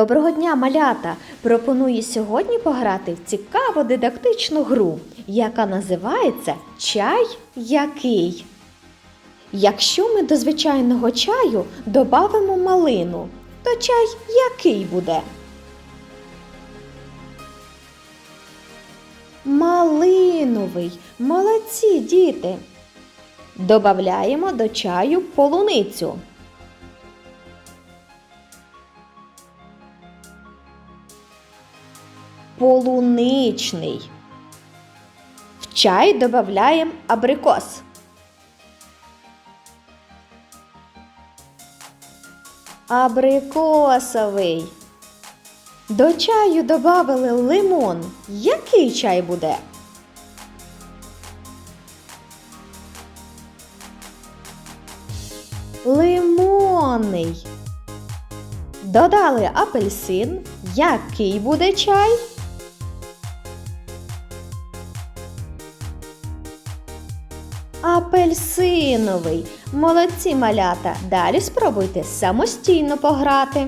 Доброго дня, малята! Пропоную сьогодні пограти в цікаву дидактичну гру, яка називається Чай який. Якщо ми до звичайного чаю додамо малину, то чай який буде? Малиновий. Молодці, діти. Добавляємо до чаю полуницю. Полуничний. В чай додаємо абрикос. Абрикосовий. До чаю додали лимон. Який чай буде? Лимонний. Додали апельсин. Який буде чай? Апельсиновий. Молодці малята. Далі спробуйте самостійно пограти.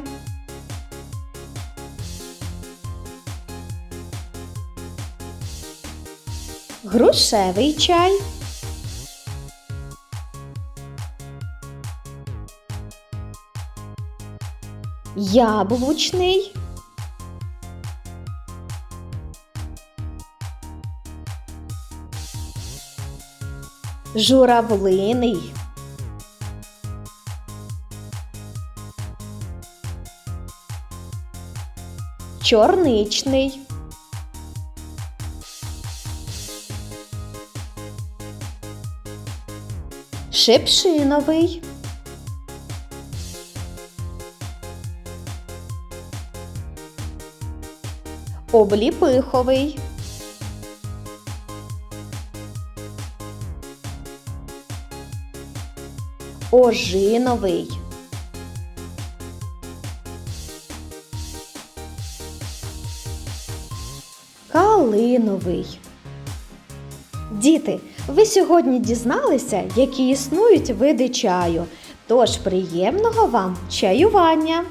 Грушевий чай. Яблучний. Журавлиний. Чорничний. Шипшиновий. Обліпиховий. Ожиновий. Калиновий. Діти, ви сьогодні дізналися, які існують види чаю. Тож приємного вам чаювання!